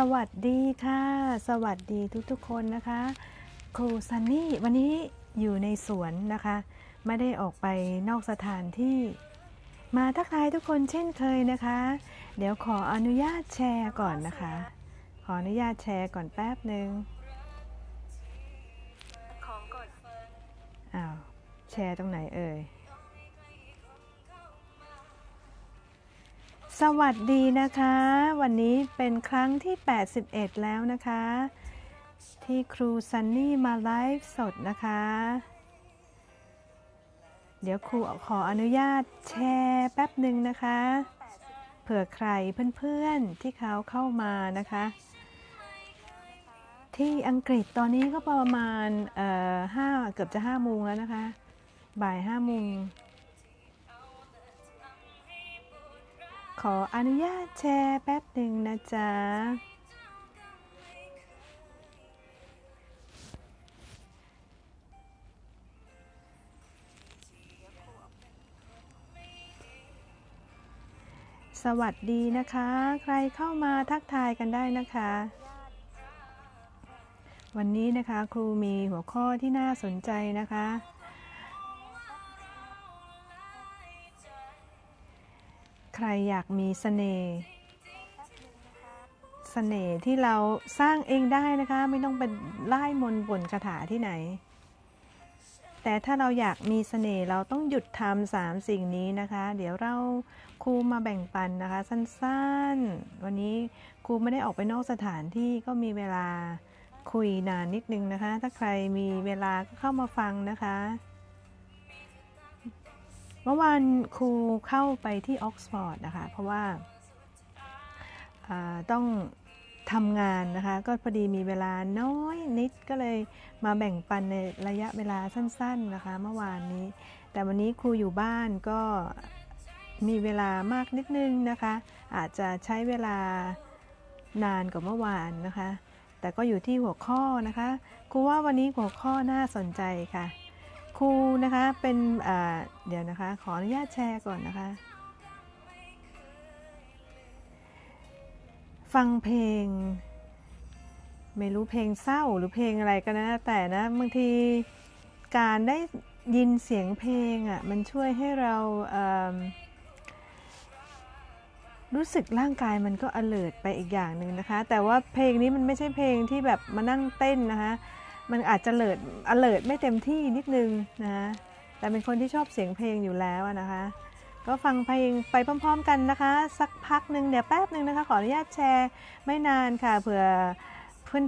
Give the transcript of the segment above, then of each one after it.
สวัสดีค่ะ สวัสดีทุกๆคนนะคะ ครูซันนี่วันนี้อยู่ในสวนนะคะ ไม่ได้ออกไปนอกสถานที่ มาทักทายทุกคนเช่นเคยนะคะ เดี๋ยวขออนุญาตแชร์ก่อนนะคะ ขออนุญาตแชร์ก่อนแป๊บหนึ่งของกดอ้าวแชร์ตรงไหนเอ่ย สวัสดีนะคะ วันนี้เป็นครั้งที่ 81 แล้วนะคะ ที่ครูซันนี่มาไลฟ์สดนะคะ เดี๋ยวครูขออนุญาตแชร์แป๊บหนึ่งนะคะ เผื่อใครเพื่อนๆที่เขาเข้ามานะคะ ที่อังกฤษตอนนี้ก็ประมาณเอ่อห้าเกือบจะห้าโมงแล้วนะคะ บ่ายห้าโมง ขออนุญาตแชร์แป๊บหนึ่งนะจ๊ะ สวัสดีนะคะ ใครเข้ามาทักทายกันได้นะคะ วันนี้นะคะครูมีหัวข้อที่น่าสนใจนะคะ ใครอยากมีเสน่ห์เสน่ห์ที่เราสร้างเองได้นะคะ ไม่ต้องเป็นไล่มนบนคาถาที่ไหน แต่ถ้าเราอยากมีเสน่ห์เราต้องหยุดทำสามสิ่งนี้นะคะ เดี๋ยวเราครูมาแบ่งปันนะคะ สั้นๆ วันนี้ครูไม่ได้ออกไปนอกสถานที่ก็มีเวลาคุยนานนิดนึงนะคะ ถ้าใครมีเวลาก็เข้ามาฟังนะคะ เมื่อวานครูเข้าไปที่ออกซฟอร์ดนะคะ เพราะว่าาต้องทำงานนะคะ ก็พอดีมีเวลาน้อยนิดก็เลยมาแบ่งปันในระยะเวลาสั้น ๆนะคะ เมื่อวานนี้ แต่วันนี้ครูอยู่บ้านก็มีเวลามากนิดนึงนะคะ อาจจะใช้เวลานานกว่าเมื่อวานนะคะ แต่ก็อยู่ที่หัวข้อนะคะครูว่าวันนี้หัวข้อน่าสนใจค่ะ ครูนะคะเป็นเดี๋ยวนะคะ ขออนุญาตแชร์ก่อนนะคะ ฟังเพลง ไม่รู้เพลงเศร้าหรือเพลงอะไรก็นะ แต่นะบางทีการได้ยินเสียงเพลงอะมันช่วยให้เราเรู้สึกร่างกายมันก็ alert ไปอีกอย่างหนึ่งนะคะ แต่ว่าเพลงนี้มันไม่ใช่เพลงที่แบบมานั่งเต้นนะคะ มันอาจจะเลิด alert ไม่เต็มที่นิดนึงนะ แต่เป็นคนที่ชอบเสียงเพลงอยู่แล้วนะคะ ก็ฟังเพลงไปพร้อม ๆ กันนะคะ สักพักหนึ่งเดี๋ยวแป๊บหนึ่งนะคะ ขออนุญาตแชร์ไม่นานค่ะเผื่อ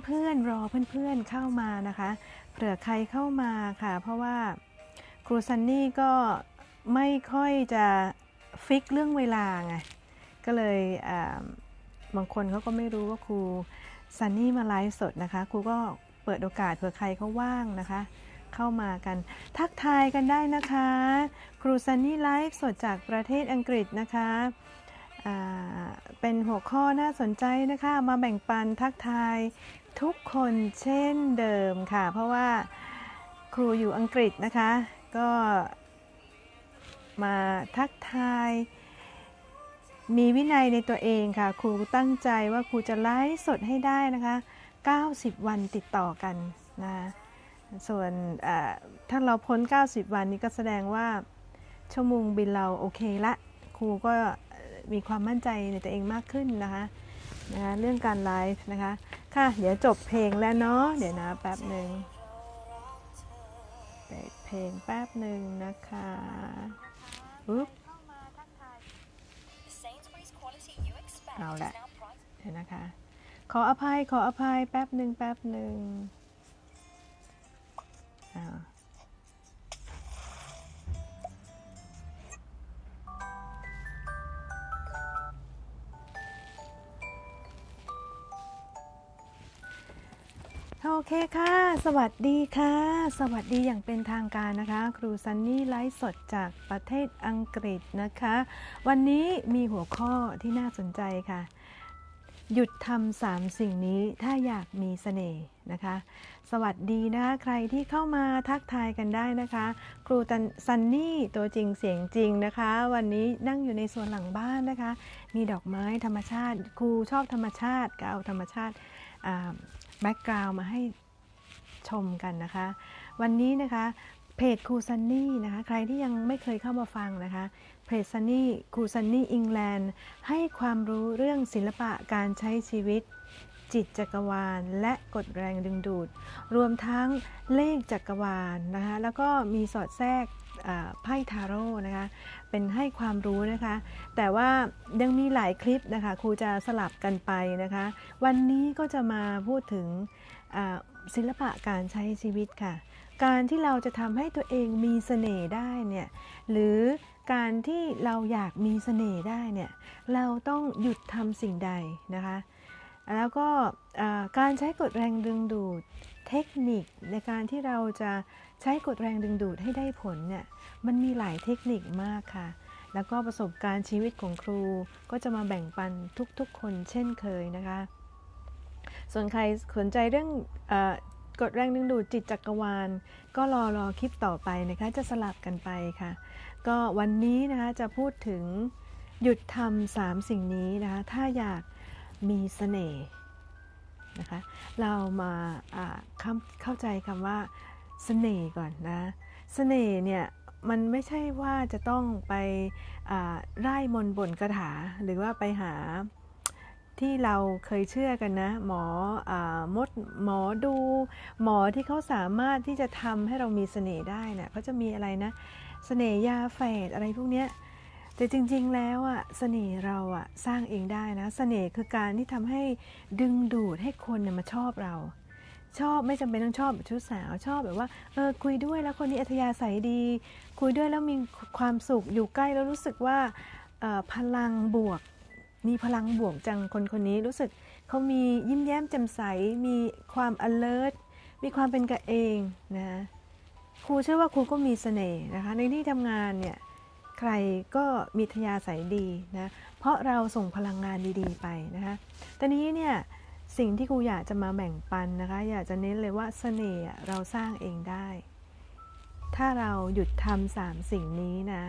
เพื่อนๆรอเพื่อนๆเข้ามานะคะ เผื่อใครเข้ามาค่ะ เพราะว่าครูซันนี่ก็ไม่ค่อยจะฟิกเรื่องเวลาไงก็เลยบางคนเขาก็ไม่รู้ว่าครูซันนี่มาไลฟ์สดนะคะ ครูก็ เปิดโอกาสเผื่อใครเขาว่างนะคะ เข้ามากัน ทักทายกันได้นะคะ ครูซันนี่ไลฟ์สดจากประเทศอังกฤษนะคะเป็นหัวข้อน่าสนใจนะคะ มาแบ่งปันทักทายทุกคนเช่นเดิมค่ะ เพราะว่าครูอยู่อังกฤษนะคะ ก็มาทักทาย มีวินัยในตัวเองค่ะ ครูตั้งใจว่าครูจะไลฟ์สดให้ได้นะคะ 90 วันติดต่อกันนะคะส่วนเอ่อถ้าเราพ้น 90 วันนี้ก็แสดงว่าชั่วโมงบินเราโอเคละครูก็มีความมั่นใจในตัวเองมากขึ้นนะคะนะคะเรื่องการไลฟ์นะคะค่ะเดี๋ยวจบเพลงแล้วเนาะเดี๋ยวนะแป๊บหนึ่งเปิดเพลงแป๊บหนึ่งนะคะอุ๊บเข้ามาทักทาย Sainsbury's quality you expect Now is that- now priced เดี๋ยวนะคะ ขออภัยขออภัยแป๊บหนึ่งแป๊บหนึ่งโอเคค่ะ สวัสดีค่ะ สวัสดีอย่างเป็นทางการนะคะ ครูซันนี่ไลฟ์สดจากประเทศอังกฤษนะคะ วันนี้มีหัวข้อที่น่าสนใจค่ะ หยุดทำสามสิ่งนี้ถ้าอยากมีเสน่ห์นะคะ สวัสดีนะคะใครที่เข้ามาทักทายกันได้นะคะ ครูตันซันนี่ตัวจริงเสียงจริงนะคะ วันนี้นั่งอยู่ในสวนหลังบ้านนะคะ มีดอกไม้ธรรมชาติ ครูชอบธรรมชาติก็เอาธรรมชาติแบ็กกราวมาให้ชมกันนะคะ วันนี้นะคะเพจครูซันนี่นะคะ ใครที่ยังไม่เคยเข้ามาฟังนะคะ เพจซันนี่ครูซันนี่อิงแลนด์ ให้ความรู้เรื่องศิลปะการใช้ชีวิต จิตจักรวาล และกฎแรงดึงดูด รวมทั้งเลขจักรวาลนะคะแล้วก็มีสอดแทรกไพ่ทาโร่นะคะเป็นให้ความรู้นะคะ แต่ว่ายังมีหลายคลิปนะคะครูจะสลับกันไปนะคะ วันนี้ก็จะมาพูดถึงศิลปะการใช้ชีวิตค่ะ การที่เราจะทำให้ตัวเองมีเสน่ห์ได้เนี่ยหรือ การที่เราอยากมีเสน่ห์ได้เนี่ยเราต้องหยุดทำสิ่งใดนะคะ แล้วก็การใช้กฎแรงดึงดูดเทคนิคในการที่เราจะใช้กฎแรงดึงดูดให้ได้ผลเนี่ยมันมีหลายเทคนิคมากค่ะ แล้วก็ประสบการณ์ชีวิตของครูก็จะมาแบ่งปันทุกๆ คนเช่นเคยนะคะ ส่วนใครสนใจเรื่องอกฎแรงดึงดูดจิตจักรวาล ก็รอรอคลิปต่อไปนะคะจะสลับกันไปค่ะ ก็วันนี้นะคะจะพูดถึงหยุดทำสามสิ่งนี้นะคะถ้าอยากมีเสน่ห์นะคะเรามาเข้าใจคำว่าเสน่ห์ก่อนนะเสน่ห์เนี่ยมันไม่ใช่ว่าจะต้องไปไร่มนบนต์คาถา หรือว่าไปหาที่เราเคยเชื่อกันนะ หมออมดหมอดู หมอที่เขาสามารถที่จะทำให้เรามีเสน่ห์ได้เนะี่ยเขาจะมีอะไรนะ เสน่ห์ยาแฝดอะไรพวกเนี้ยแต่จริงๆแล้วอะเสน่ห์เราอะสร้างเองได้นะ เสน่ห์คือการที่ทำให้ดึงดูดให้คนเนี่ยมาชอบเรา ชอบไม่จำเป็นต้องชอบแบบชุดสาวชอบแบบว่าเออคุยด้วยแล้วคนนี้อัธยาศัยดี คุยด้วยแล้วมีความสุขอยู่ใกล้แล้วรู้สึกว่าออพลังบวก มีพลังบวกจังคนคนนี้รู้สึกเขามียิ้มแย้มแจ่มใส มีความ alert มีความเป็นกันเองนะ ครูเชื่อว่าครูก็มีเสน่ห์นะคะ ในที่ทำงานเนี่ยใครก็มีทยาศัยดีนะ เพราะเราส่งพลังงานดีๆ ไปนะคะตอนนี้เนี่ยสิ่งที่ครูอยากจะมาแบ่งปันนะคะ อยากจะเน้นเลยว่าเสน่ห์เราสร้างเองได้ ถ้าเราหยุดทำสามสิ่งนี้นะ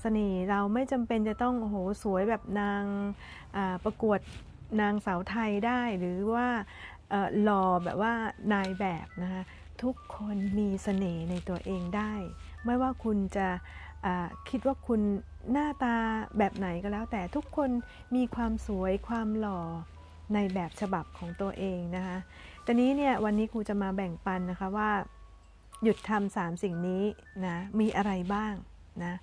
เสน่ห์เราไม่จำเป็นจะต้องโอ้โหสวยแบบนางประกวดนางสาวไทยได้หรือว่าหล่อแบบว่านายแบบนะคะ ทุกคนมีเสน่ห์ในตัวเองได้ ไม่ว่าคุณจะคิดว่าคุณหน้าตาแบบไหนก็แล้ว แต่ทุกคนมีความสวยความหล่อในแบบฉบับของตัวเองนะคะตอนนี้เนี่ยวันนี้ครูจะมาแบ่งปันนะคะว่า หยุดทำสามสิ่งนี้นะมีอะไรบ้างนะ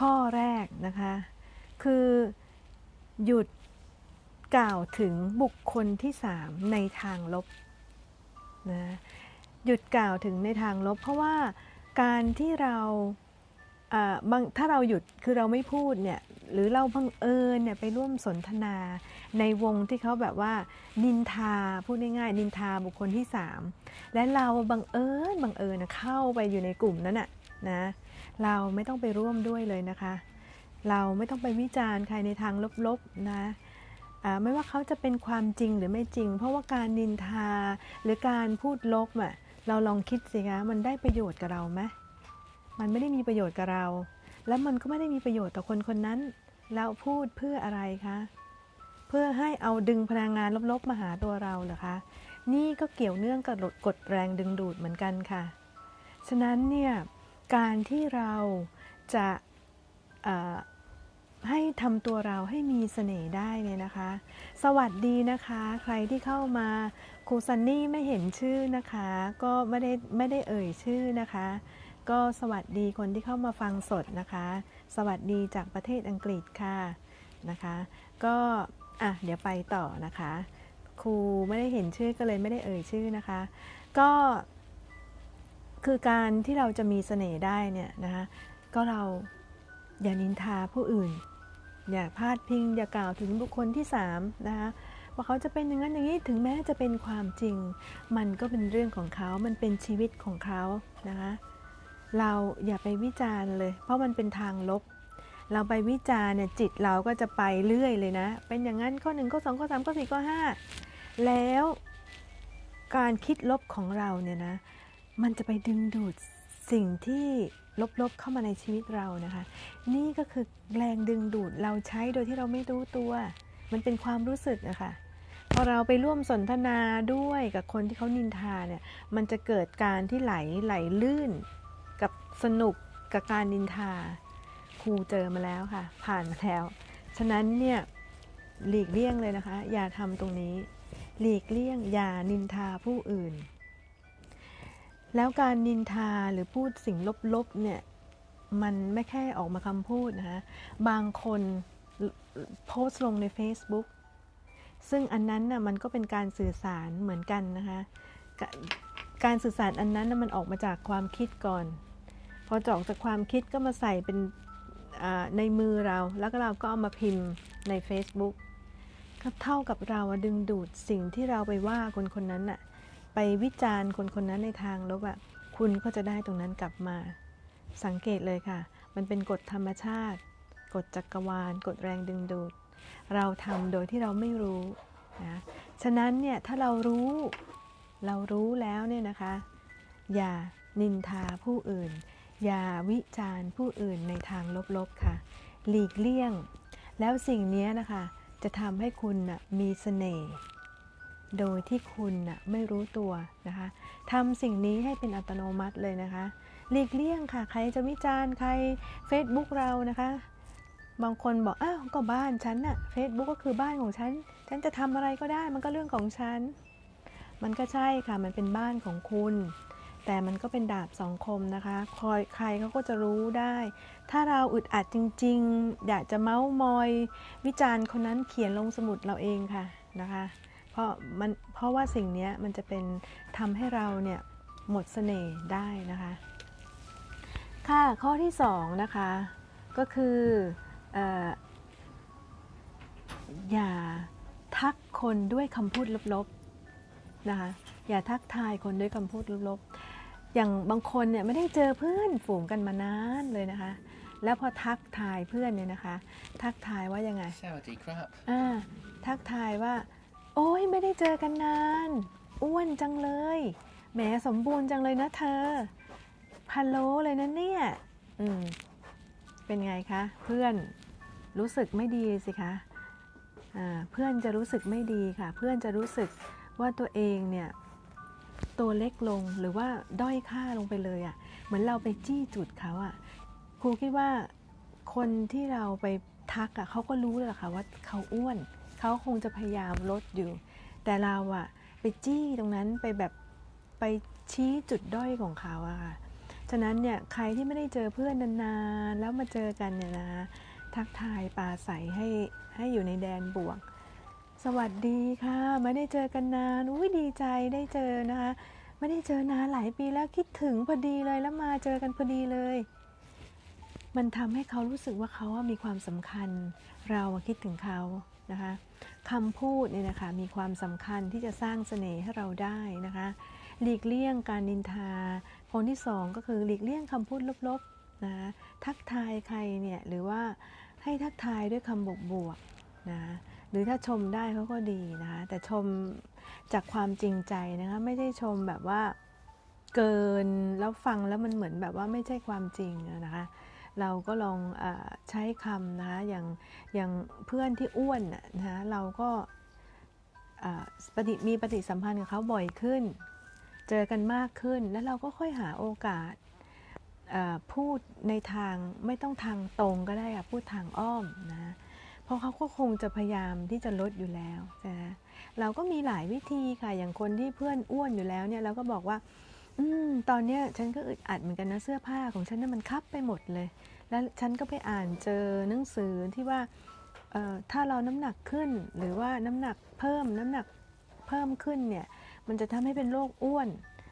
ข้อแรกนะคะคือหยุดกล่าวถึงบุคคลที่สามในทางลบนะ หยุดกล่าวถึงในทางลบ เพราะว่าการที่เราบางถ้าเราหยุดคือเราไม่พูดเนี่ยหรือเราบังเอิญเนี่ยไปร่วมสนทนาในวงที่เขาแบบว่า นินทาพูดง่ายๆนินทาบุคคลที่สามและเราบังเอิญบังเอิญเข้าไปอยู่ในกลุ่มนั้นน่ะนะเราไม่ต้องไปร่วมด้วยเลยนะคะ เราไม่ต้องไปวิจารณ์ใครในทางลบๆนะไม่ว่าเขาจะเป็นความจริงหรือไม่จริง เพราะว่าการนินทาหรือการพูดลบอะ เราลองคิดสิคะมันได้ประโยชน์กับเราไหมมันไม่ได้มีประโยชน์กับเรา แล้วมันก็ไม่ได้มีประโยชน์ต่อคนคนนั้น เราพูดเพื่ออะไรคะ เพื่อให้เอาดึงพลังงานลบๆมาหาตัวเราเหรอคะ นี่ก็เกี่ยวเนื่องกับกฎแรงดึงดูดเหมือนกันค่ะ ฉะนั้นเนี่ย การที่เราจะให้ทำตัวเราให้มีเสน่ห์ได้เนี่ยนะคะ สวัสดีนะคะ ใครที่เข้ามา ครูซันนี่ไม่เห็นชื่อนะคะ ก็ไม่ได้ไม่ได้เอ่ยชื่อนะคะ ก็สวัสดีคนที่เข้ามาฟังสดนะคะ สวัสดีจากประเทศอังกฤษค่ะนะคะ ก็อะเดี๋ยวไปต่อนะคะ ครูไม่ได้เห็นชื่อก็เลยไม่ได้เอ่ยชื่อนะคะ ก็คือการที่เราจะมีเสน่ห์ได้เนี่ยนะคะ ก็เราอย่านินทาผู้อื่น อย่าพาดพิงอย่ากล่าวถึงบุคคลที่สามนะคะ ว่าเขาจะเป็นอย่างนั้นอย่างนี้ถึงแม้จะเป็นความจริง มันก็เป็นเรื่องของเขา มันเป็นชีวิตของเขานะคะเราอย่าไปวิจารณ์เลย เพราะมันเป็นทางลบ เราไปวิจารณ์เนี่ยจิตเราก็จะไปเรื่อยเลยนะ เป็นอย่างนั้นข้อหนึ่งข้อสองข้อสามข้อสี่ข้อห้าแล้วการคิดลบของเราเนี่ยนะมันจะไปดึงดูดสิ่งที่ลบๆเข้ามาในชีวิตเรานะคะ นี่ก็คือแรงดึงดูดเราใช้โดยที่เราไม่รู้ตัว มันเป็นความรู้สึกอะคะ พอเราไปร่วมสนทนาด้วยกับคนที่เขานินทาเนี่ย มันจะเกิดการที่ไหลไหลลื่น กับสนุกกับการนินทา ครูเจอมาแล้วค่ะ ผ่านมาแล้ว ฉะนั้นเนี่ยหลีกเลี่ยงเลยนะคะ อย่าทำตรงนี้ หลีกเลี่ยง อย่านินทาผู้อื่น แล้วการนินทาหรือพูดสิ่งลบๆเนี่ยมันไม่แค่ออกมาคำพูดนะคะบางคนโพสต์ลงใน Facebook ซึ่งอันนั้นน่ะมันก็เป็นการสื่อสารเหมือนกันนะคะกการสื่อสารอันนั้นน่ะมันออกมาจากความคิดก่อน พอจอกจากความคิดก็มาใส่เป็นในมือเราแล้วก็เราก็เอามาพิมพ์ใน Facebook ก็เท่ากับเราดึงดูดสิ่งที่เราไปว่าคนคนนั้นน่ะไปวิจารณ์คนคนนั้นในทางลบอะคุณก็จะได้ตรงนั้นกลับมา สังเกตเลยค่ะ มันเป็นกฎธรรมชาติ กฎจักรวาล กฎแรงดึงดูด เราทำโดยที่เราไม่รู้นะฉะนั้นเนี่ยถ้าเรารู้เรารู้แล้วเนี่ยนะคะ อย่านินทาผู้อื่น อย่าวิจารณ์ผู้อื่นในทางลบๆค่ะ หลีกเลี่ยง แล้วสิ่งนี้นะคะจะทำให้คุณน่ะมีเสน่ห์โดยที่คุณน่ะไม่รู้ตัวนะคะทำสิ่งนี้ให้เป็นอัตโนมัติเลยนะคะ หลีกเลี่ยงค่ะ ใครจะวิจารณ์ใคร Facebook เรานะคะ บางคนบอกอ้าวก็บ้านฉันน่ะ Facebook ก็คือบ้านของฉัน ฉันจะทำอะไรก็ได้มันก็เรื่องของฉัน มันก็ใช่ค่ะมันเป็นบ้านของคุณ แต่มันก็เป็นดาบสองคมนะคะคอยใครเขาก็จะรู้ได้ ถ้าเราอึดอัดจริง ๆ อยากจะเมาส์มอย วิจารณ์คนนั้นเขียนลงสมุดเราเองค่ะนะคะ เพราะมันเพราะว่าสิ่งนี้มันจะเป็นทำให้เราเนี่ยหมดเสน่ห์ได้นะคะ ค่ะข้อที่สองนะคะก็คือ อออย่าทักคนด้วยคำพูดลบๆนะคะอย่าทักทายคนด้วยคำพูดลบๆ อย่างบางคนเนี่ยไม่ได้เจอเพื่อนฝูงกันมานานเลยนะคะ แล้วพอทักทายเพื่อนเนี่ยนะคะ ทักทายว่ายังไง Saudi crap. อ่าทักทายว่า โอ้ยไม่ได้เจอกันนาน อ้วนจังเลยแหมสมบูรณ์จังเลยนะเธอพันโลเลยนะเนี่ยอืมเป็นไงคะ เพื่อน รู้สึกไม่ดีสิคะเพื่อนจะรู้สึกไม่ดีค่ะ เพื่อนจะรู้สึกว่าตัวเองเนี่ยตัวเล็กลงหรือว่าด้อยค่าลงไปเลยอะ่ะเหมือนเราไปจี้จุดเขาอะ่ะครูคิดว่าคนที่เราไปทักอะ่ะเขาก็รู้เลยล่ะค่ะว่าเขาอ้วนเขาคงจะพยายามลดอยู่ แต่เราอะไปจี้ตรงนั้นไปแบบไปชี้จุดด้อยของเขาอะค่ะฉะนั้นเนี่ยใครที่ไม่ได้เจอเพื่อนนานๆแล้วมาเจอกันเนี่ยนะ ทักทายปาใสให้ให้อยู่ในแดนบวก สวัสดีค่ะ ไม่ได้เจอกันนานอุ้ยดีใจได้เจอนะคะไม่ได้เจอนานหลายปีแล้วคิดถึงพอดีเลยแล้วมาเจอกันพอดีเลย มันทำให้เขารู้สึกว่าเขามีความสำคัญ เราคิดถึงเขานะคะคำพูดเนี่ยนะคะมีความสำคัญที่จะสร้างเสน่ห์ให้เราได้นะคะหลีกเลี่ยงการนินทา คนที่สองก็คือหลีกเลี่ยงคำพูดลบๆนะะทักทายใครเนี่ยหรือ ให้ทักทายด้วยคำบวกๆนะคะหรือถ้าชมได้เขาก็ดีนะคะแต่ชมจากความจริงใจนะคะไม่ได้ชมแบบว่าเกินแล้วฟังแล้วมันเหมือนแบบว่าไม่ใช่ความจริงนะคะเราก็ลองอใช้คำนะคะอย่างอย่างเพื่อนที่อ้วนนะะคะเราก็ปฏิมีปฏิสัมพันธ์กับเขาบ่อยขึ้น เจอกันมากขึ้นแล้วเราก็ค่อยหาโอกาส พูดในทางไม่ต้องทางตรงก็ได้ค่ะพูดทางอ้อมนะเพราะเขาก็คงจะพยายามที่จะลดอยู่แล้วนะเราก็มีหลายวิธีค่ะอย่างคนที่เพื่อนอ้วนอยู่แล้วเนี่ยเราก็บอกว่า อืมตอนเนี้ยฉันก็อึดอัดเหมือนกันนะเสื้อผ้าของฉันน่ะมันคับไปหมดเลย แล้วฉันก็ไปอ่านเจอหนังสือที่ว่าถ้าเราน้ำหนักขึ้นหรือว่าน้ำหนักเพิ่มน้ำหนักเพิ่มขึ้นเนี่ยมันจะทำให้เป็นโรคอ้วน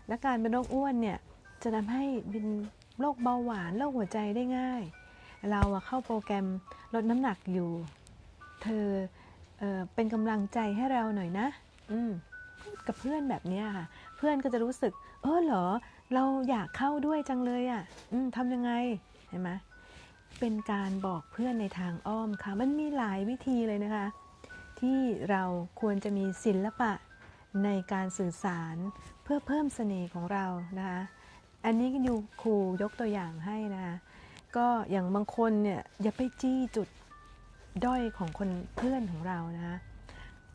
และการเป็นโรคอ้วนเนี่ยจะทำให้เป็น โรคเบาหวานโรคหัวใจได้ง่าย เราอะเข้าโปรแกรมลดน้ำหนักอยู่ เธอเออเป็นกำลังใจให้เราหน่อยนะ อืมกับเพื่อนแบบเนี้ยค่ะ เพื่อนก็จะรู้สึก เออเหรอ เราอยากเข้าด้วยจังเลยอะ่ะ อืมทำยังไงเห็นไหมเป็นการบอกเพื่อนในทางอ้อมค่ะ มันมีหลายวิธีเลยนะคะ ที่เราควรจะมีศิลปะในการสื่อสารเพื่อเพิ่มเสน่ห์ของเรานะคะ อันนี้ก็ดูครูยกตัวอย่างให้นะคะก็อย่างบางคนเนี่ยอย่าไปจี้จุดด้อยของคนเพื่อนของเรานะคะ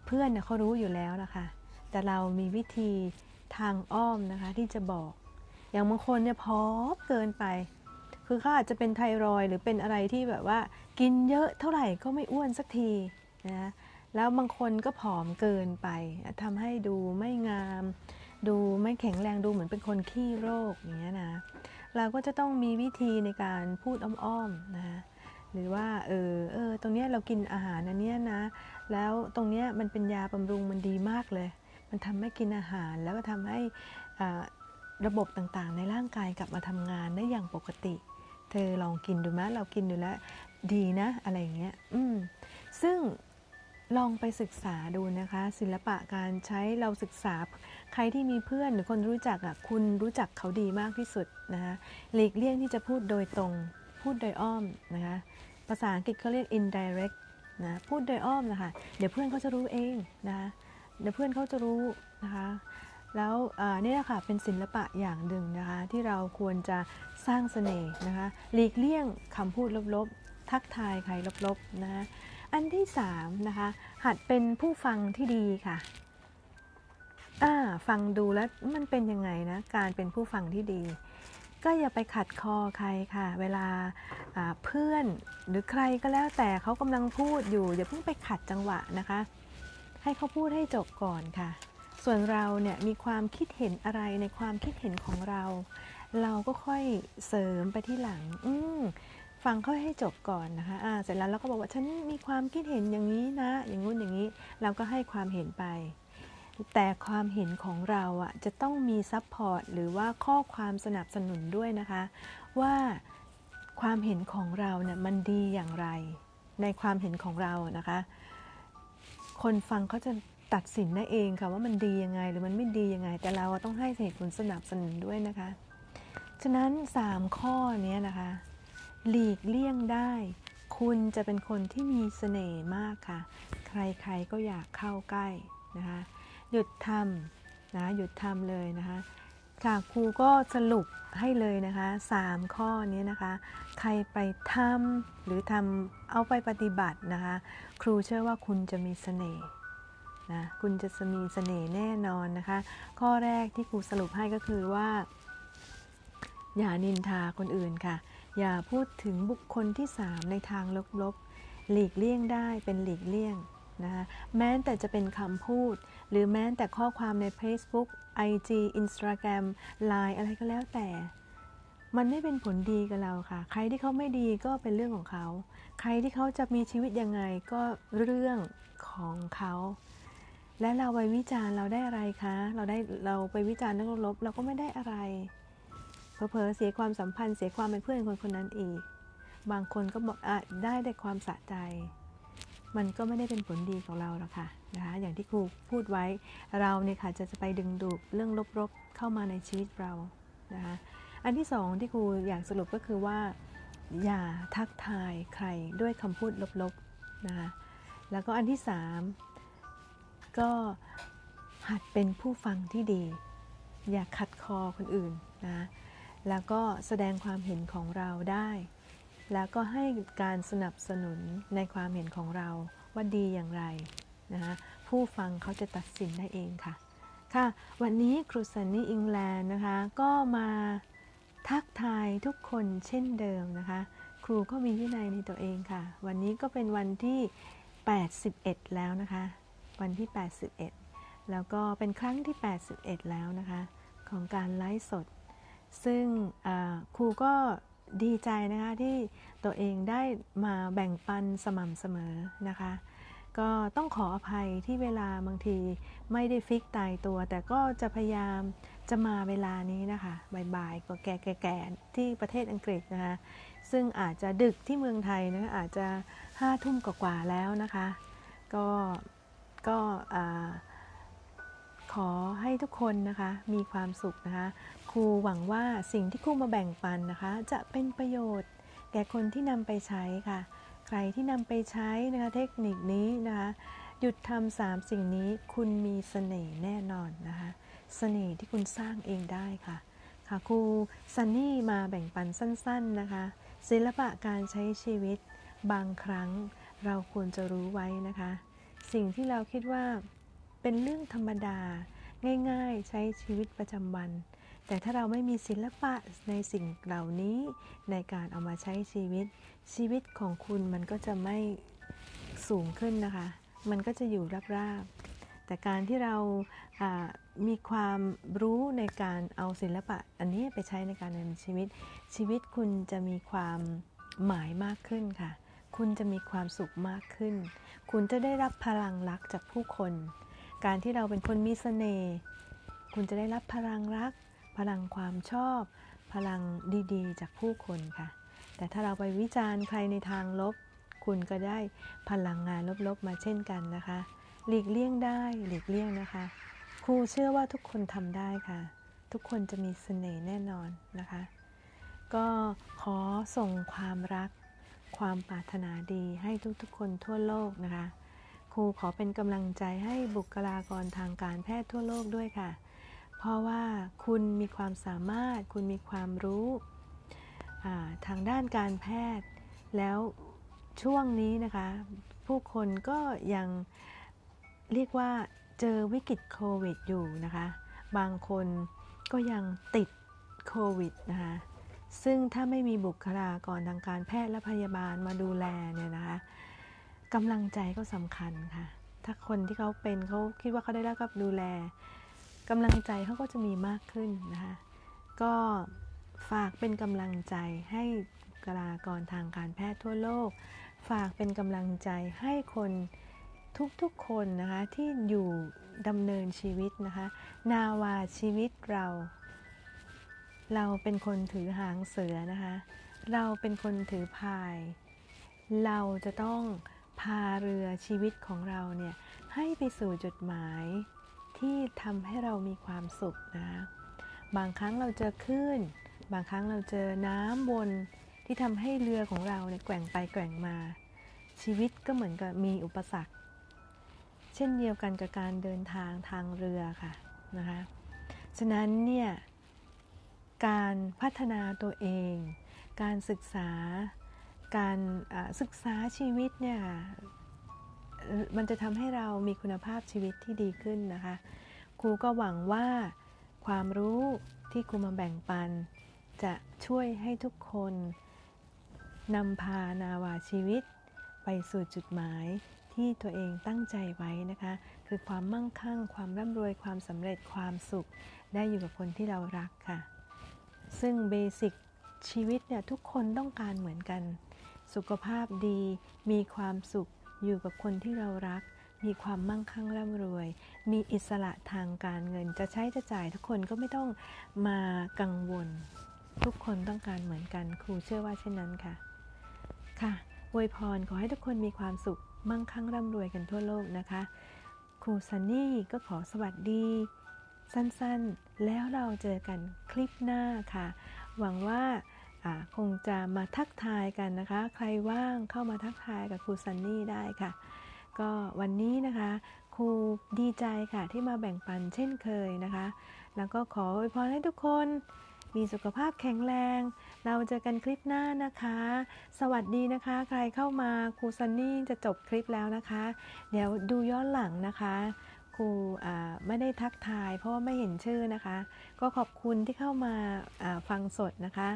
เพื่อนเนี่ยเขารู้อยู่แล้วนะคะแต่เรามีวิธีทางอ้อมนะคะที่จะบอก อย่างบางคนเนี่ยพร้อมเกินไป คือเขาอาจจะเป็นไทรอยหรือเป็นอะไรที่แบบว่า กินเยอะเท่าไหร่ก็ไม่อ้วนสักทีนะแล้วบางคนก็ผอมเกินไปทำให้ดูไม่งาม ดูไม่แข็งแรงดูเหมือนเป็นคนขี้โรคอย่างเงี้ยนะเราก็จะต้องมีวิธีในการพูดอ้อมๆนะคะหรือว่าเออเออตรงเนี้ยเรากินอาหารอันเนี้ยนะแล้วตรงเนี้ยมันเป็นยาบำรุงมันดีมากเลย มันทำให้กินอาหารแล้วก็ทำให้ระบบต่างๆ ในร่างกายกลับมาทำงานได้อย่างปกติ เธอลองกินดูไหมเรากินดูแล้วดีนะอะไรอย่างเงี้ยอืมซึ่งลองไปศึกษาดูนะคะ ศิลปะการใช้เราศึกษา ใครที่มีเพื่อนหรือคนรู้จักอะคุณรู้จักเขาดีมากที่สุดนะคะหลีกเลี่ยงที่จะพูดโดยตรง พูดโดยอ้อมนะคะภาษาอังกฤษเขาเรียก indirect นะพูดโดยอ้อมนะคะเดี๋ยวเพื่อนเขาจะรู้เองนะคะเดี๋ยวเพื่อนเขาจะรู้นะคะแล้วอ่านี่แหละค่ะเป็นศิลปะอย่างหนึ่งนะคะที่เราควรจะสร้างเสน่ห์นะคะหลีกเลี่ยงคำพูดลบๆ ทักทายใครลบๆนะคะอันที่สามนะคะหัดเป็นผู้ฟังที่ดีค่ะ อ่าฟังดูแล้วมันเป็นยังไงนะ การเป็นผู้ฟังที่ดี ก็อย่าไปขัดคอใครค่ะ เวลาเพื่อนหรือใครก็แล้วแต่เขากำลังพูดอยู่ อย่าเพิ่งไปขัดจังหวะนะคะ ให้เขาพูดให้จบก่อนค่ะ ส่วนเราเนี่ยมีความคิดเห็นอะไรในความคิดเห็นของเรา เราก็ค่อยเสริมไปที่หลัง อืฟังเขาให้จบก่อนนะคะอ่าเสร็จแล้วเราก็บอกว่าฉันมีความคิดเห็นอย่างนี้นะ อย่างงู้นอย่างนี้ เราก็ให้ความเห็นไป แต่ความเห็นของเราอะจะต้องมีซัพพอร์ตหรือว่าข้อความสนับสนุนด้วยนะคะ ว่าความเห็นของเราเนี่ยมันดีอย่างไร ในความเห็นของเรานะคะ คนฟังเขาจะตัดสินได้เองค่ะว่ามันดียังไงหรือมันไม่ดียังไง แต่เราต้องให้เหตุผลสนับสนุนด้วยนะคะ ฉะนั้น 3 ข้อนี้นะคะ หลีกเลี่ยงได้ คุณจะเป็นคนที่มีเสน่ห์มากค่ะ ใครๆก็อยากเข้าใกล้นะคะ หยุดทำนะหยุดทำเลยนะคะค่ะครูก็สรุปให้เลยนะคะ 3 ข้อนี้นะคะ ใครไปทำหรือทำเอาไปปฏิบัตินะคะ ครูเชื่อว่าคุณจะมีเสน่ห์นะคุณจะมีเสน่ห์แน่นอนนะคะ ข้อแรกที่ครูสรุปให้ก็คือว่า อย่านินทาคนอื่นค่ะ อย่าพูดถึงบุคคลที่ 3 ในทางลบๆ หลีกเลี่ยงได้เป็นหลีกเลี่ยง นะคะแม้แต่จะเป็นคำพูด หรือแม้แต่ข้อความใน Facebook IG Instagram Line อะไรก็แล้วแต่ มันไม่เป็นผลดีกับเราค่ะ ใครที่เขาไม่ดีก็เป็นเรื่องของเขา ใครที่เขาจะมีชีวิตยังไงก็เรื่องของเขา และเราไปวิจารณ์เราได้อะไรคะ เราได้เราไปวิจารณ์เรื่องลบเราก็ไม่ได้อะไรเผลอเสียความสัมพันธ์เสียความเป็นเพื่อนคนคนนั้นอีก บางคนก็บอกอได้แต่ความสะใจ มันก็ไม่ได้เป็นผลดีของเราหรอกค่ะนะคะอย่างที่ครูพูดไว้เราเนี่ยค่ะจะไปดึงดูดเรื่องลบๆเข้ามาในชีวิตเรานะคะอันที่สองที่ครูอยากสรุปก็คือว่า อย่าทักทายใครด้วยคำพูดลบๆนะคะแล้วก็อันที่สามก็หัดเป็นผู้ฟังที่ดี อย่าขัดคอคนอื่นนะแล้วก็แสดงความเห็นของเราได้ แล้วก็ให้การสนับสนุนในความเห็นของเราว่าดีอย่างไรนะคะผู้ฟังเขาจะตัดสินได้เองค่ะ ค่ะ วันนี้ครูซันนี่อิงแลนด์นะคะ ก็มาทักทายทุกคนเช่นเดิมนะคะ ครูก็มีวินัยในตัวเองค่ะ วันนี้ก็เป็นวันที่ 81 แล้วนะคะ วันที่ 81 แล้วก็เป็นครั้งที่ 81 แล้วนะคะ ของการไลฟ์สด ซึ่งครูก็ ดีใจนะคะที่ตัวเองได้มาแบ่งปันสม่ำเสมอนะคะ ก็ต้องขออภัยที่เวลาบางทีไม่ได้ฟิกตายตัว แต่ก็จะพยายามจะมาเวลานี้นะคะบ่ายๆก็แก่ๆที่ประเทศอังกฤษนะคะซึ่งอาจจะดึกที่เมืองไทยนะคะอาจจะห้าทุ่มกว่าๆแล้วนะคะ ก็ก็ขอให้ทุกคนนะคะมีความสุขนะคะ ครูหวังว่าสิ่งที่ครูมาแบ่งปันนะคะ จะเป็นประโยชน์ แก่คนที่นำไปใช้ค่ะ ใครที่นำไปใช้นะคะเทคนิคนี้นะคะหยุดทำสามสิ่งนี้คุณมีเสน่ห์แน่นอนนะคะเสน่ห์ที่คุณสร้างเองได้ค่ะ ค่ะครูซันนี่มาแบ่งปันสั้น ๆนะคะ ศิลปะการใช้ชีวิตบางครั้งเราควรจะรู้ไว้นะคะ สิ่งที่เราคิดว่าเป็นเรื่องธรรมดา ง่ายๆ ใช้ชีวิตประจำวัน แต่ถ้าเราไม่มีศิลปะในสิ่งเหล่านี้ในการเอามาใช้ชีวิต ชีวิตของคุณมันก็จะไม่สูงขึ้นนะคะ มันก็จะอยู่ราบๆ แต่การที่เราอ่ามีความรู้ในการเอาศิลปะ อันนี้ไปใช้ในการดำเนินชีวิต ชีวิตคุณจะมีความหมายมากขึ้นค่ะ คุณจะมีความสุขมากขึ้น คุณจะได้รับพลังรักจากผู้คน การที่เราเป็นคนมีเสน่ห์ คุณจะได้รับพลังรัก พลังความชอบ พลังดีๆ จากผู้คนค่ะ แต่ถ้าเราไปวิจารณ์ใครในทางลบ คุณก็ได้พลังงานลบๆมาเช่นกันนะคะ หลีกเลี่ยงได้หลีกเลี่ยงนะคะ ครูเชื่อว่าทุกคนทำได้ค่ะ ทุกคนจะมีเสน่ห์แน่นอนนะคะ ก็ขอส่งความรัก ความปรารถนาดีให้ทุกๆ คนทั่วโลกนะคะ ครูขอเป็นกำลังใจให้บุคลากรทางการแพทย์ทั่วโลกด้วยค่ะ เพราะว่าคุณมีความสามารถ คุณมีความรู้ทางด้านการแพทย์ แล้วช่วงนี้นะคะ ผู้คนก็ยังเรียกว่าเจอวิกฤตโควิดอยู่นะคะ บางคนก็ยังติดโควิดนะคะ ซึ่งถ้าไม่มีบุคลากรทางการแพทย์และพยาบาลมาดูแลเนี่ยนะคะกำลังใจก็สำคัญค่ะ ถ้าคนที่เขาเป็นเขาคิดว่าเขาได้รับการดูแล กำลังใจเขาก็จะมีมากขึ้นนะคะ ก็ฝากเป็นกำลังใจให้บุคลากรทางการแพทย์ทั่วโลก ฝากเป็นกำลังใจให้คนทุกๆคนนะคะที่อยู่ดำเนินชีวิตนะคะ นาวาชีวิตเรา เราเป็นคนถือหางเสือนะคะ เราเป็นคนถือพาย เราจะต้องพาเรือชีวิตของเราเนี่ยให้ไปสู่จุดหมาย ที่ทำให้เรามีความสุขนะ บางครั้งเราเจอคลื่น บางครั้งเราเจอน้ำวนที่ทำให้เรือของเราเนี่ยแกว่งไปแกว่งมา ชีวิตก็เหมือนกับมีอุปสรรค เช่นเดียวกันกับการเดินทางทางเรือค่ะนะคะ ฉะนั้นเนี่ยการพัฒนาตัวเอง การศึกษา การศึกษาชีวิตเนี่ย มันจะทำให้เรามีคุณภาพชีวิตที่ดีขึ้นนะคะ ครูก็หวังว่าความรู้ที่ครูมาแบ่งปัน จะช่วยให้ทุกคนนำพานาวาชีวิต ไปสู่จุดหมายที่ตัวเองตั้งใจไว้นะคะ คือความมั่งคั่ง ความร่ำรวยความสำเร็จความสุข ได้อยู่กับคนที่เรารักค่ะ ซึ่งเบสิกชีวิตเนี่ยทุกคนต้องการเหมือนกัน สุขภาพดีมีความสุข อยู่กับคนที่เรารัก มีความมั่งคั่งร่ำรวย มีอิสระทางการเงิน จะใช้จะจ่ายทุกคนก็ไม่ต้องมากังวล ทุกคนต้องการเหมือนกัน ครูเชื่อว่าเช่นนั้นค่ะ ค่ะอวยพรขอให้ทุกคนมีความสุข มั่งคั่งร่ำรวยกันทั่วโลกนะคะ ครูซันนี่ก็ขอสวัสดี สั้นๆ แล้วเราเจอกันคลิปหน้าค่ะ หวังว่าอ่า คงจะมาทักทายกันนะคะ ใครว่างเข้ามาทักทายกับครูซันนี่ได้ค่ะ ก็วันนี้นะคะครูดีใจค่ะที่มาแบ่งปันเช่นเคยนะคะ แล้วก็ขออวยพรให้ทุกคนมีสุขภาพแข็งแรง เราเจอกันคลิปหน้านะคะ สวัสดีนะคะ ใครเข้ามาครูซันนี่จะจบคลิปแล้วนะคะ เดี๋ยวดูย้อนหลังนะคะครูไม่ได้ทักทายเพราะว่าไม่เห็นชื่อนะคะ ก็ขอบคุณที่เข้ามาฟังสดนะคะ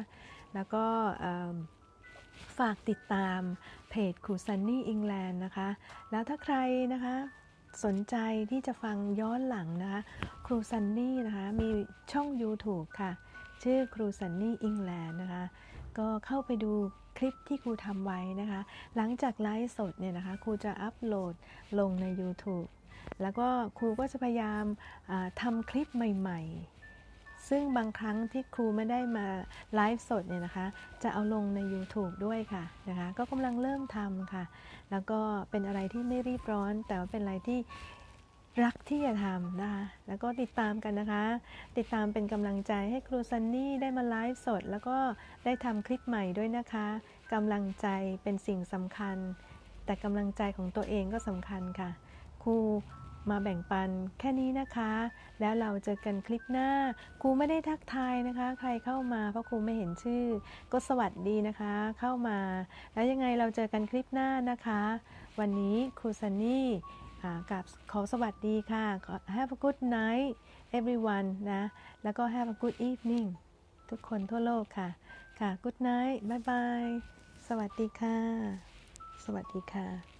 แล้วก็ฝากติดตามเพจครูซันนี่อิงแลนด์นะคะ แล้วถ้าใครนะคะสนใจที่จะฟังย้อนหลังนะคะ ครูซันนี่นะคะมีช่อง YouTube ค่ะ ชื่อครูซันนี่อิงแลนด์นะคะ ก็เข้าไปดูคลิปที่ครูทำไว้นะคะ หลังจากไลฟ์สดเนี่ยนะคะครูจะอัปโหลดลงใน YouTube แล้วก็ครูก็จะพยายามทำคลิปใหม่ ๆ ซึ่งบางครั้งที่ครูไม่ได้มาไลฟ์สดเนี่ยนะคะ จะเอาลงใน YouTube ด้วยค่ะนะคะ ก็กำลังเริ่มทำค่ะ แล้วก็เป็นอะไรที่ไม่รีบร้อน แต่ว่าเป็นอะไรที่รักที่จะทำนะคะ แล้วก็ติดตามกันนะคะ ติดตามเป็นกำลังใจให้ครูซันนี่ได้มาไลฟ์สด แล้วก็ได้ทำคลิปใหม่ด้วยนะคะกำลังใจเป็นสิ่งสำคัญ แต่กำลังใจของตัวเองก็สำคัญค่ะ ครู มาแบ่งปันแค่นี้นะคะ แล้วเราเจอกันคลิปหน้าครูไม่ได้ทักทายนะคะ ใครเข้ามาเพราะครูไม่เห็นชื่อ ก็สวัสดีนะคะ เข้ามา แล้วยังไงเราเจอกันคลิปหน้านะคะ วันนี้ครูซันนี่กับขอสวัสดีค่ะ Have a good night everyone นะ แล้วก็ Have a good evening ทุกคนทั่วโลกค่ะ ค่ะ good night บ๊ายบายสวัสดีค่ะ สวัสดีค่ะ